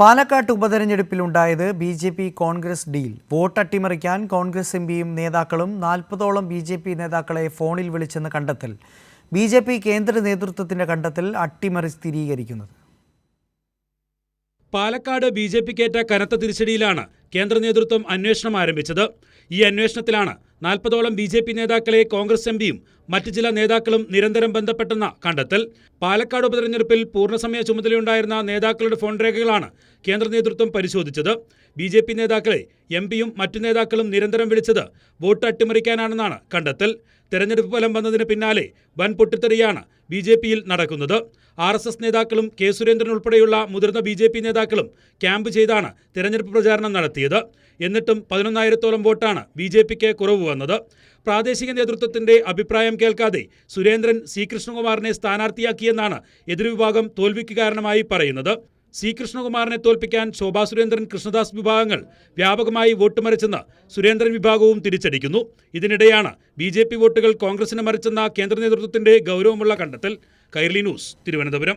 പാലക്കാട്ട് ഉപതെരഞ്ഞെടുപ്പിലുണ്ടായത് B J P Congress deal. Vote അട്ടിമറിക്കാൻ Congress M പിയും നേതാക്കളും നാൽപ്പതോളം ബി ജെ പി നേതാക്കളെ ഫോണിൽ വിളിച്ചെന്ന് കണ്ടെത്തൽ. ബി ജെ പി കേന്ദ്ര നേതൃത്വത്തിന്റെ കണ്ടെത്തൽ അട്ടിമറി സ്ഥിരീകരിക്കുന്നത്. പാലക്കാട് ബി ജെ പിക്കേറ്റ കനത്ത തിരിച്ചടിയിലാണ് കേന്ദ്ര നേതൃത്വം അന്വേഷണം ആരംഭിച്ചത്. ഈ അന്വേഷണത്തിലാണ് നാൽപ്പതോളം ബി ജെ പി നേതാക്കളെ കോൺഗ്രസ് എം പിയും മറ്റ് ചില നേതാക്കളും നിരന്തരം ബന്ധപ്പെട്ടെന്ന കണ്ടെത്തൽ. പാലക്കാട് ഉപതെരഞ്ഞെടുപ്പിൽ പൂർണസമയ ചുമതലയുണ്ടായിരുന്ന നേതാക്കളുടെ ഫോൺ രേഖകളാണ് കേന്ദ്ര നേതൃത്വം പരിശോധിച്ചത്. ബി ജെ പി നേതാക്കളെ എം പിയും മറ്റു നേതാക്കളും നിരന്തരം വിളിച്ചത് വോട്ട് അട്ടിമറിക്കാനാണെന്നാണ് കണ്ടെത്തൽ. തെരഞ്ഞെടുപ്പ് ഫലം വന്നതിന് പിന്നാലെ വൻ പൊട്ടിത്തെറിയാണ് ബി ജെ പിയിൽ നടക്കുന്നത്. ആർ എസ് എസ് നേതാക്കളും കെ സുരേന്ദ്രൻ ഉൾപ്പെടെയുള്ള മുതിർന്ന ബി ജെ പി നേതാക്കളും ക്യാമ്പ് ചെയ്താണ് തിരഞ്ഞെടുപ്പ് പ്രചാരണം നടത്തിയത്. എന്നിട്ടും പതിനൊന്നായിരത്തോളം വോട്ടാണ് ബി ജെ പിക്ക് കുറവ് വന്നത്. പ്രാദേശിക നേതൃത്വത്തിന്റെ അഭിപ്രായം കേൾക്കാതെ സുരേന്ദ്രൻ സി കൃഷ്ണകുമാറിനെ സ്ഥാനാർത്ഥിയാക്കിയെന്നാണ് എതിർവിഭാഗം തോൽവിക്ക് കാരണമായി പറയുന്നത്. സി കൃഷ്ണകുമാറിനെ തോൽപ്പിക്കാൻ ശോഭാ സുരേന്ദ്രൻ കൃഷ്ണദാസ് വിഭാഗങ്ങൾ വ്യാപകമായി വോട്ട് മറിച്ചെന്ന് സുരേന്ദ്രൻ വിഭാഗവും തിരിച്ചടിക്കുന്നു. ഇതിനിടെയാണ് ബി വോട്ടുകൾ കോൺഗ്രസിന് മറിച്ചെന്ന കേന്ദ്ര നേതൃത്വത്തിന്റെ ഗൗരവമുള്ള കണ്ടെത്തൽ. കൈർലി ന്യൂസ് തിരുവനന്തപുരം.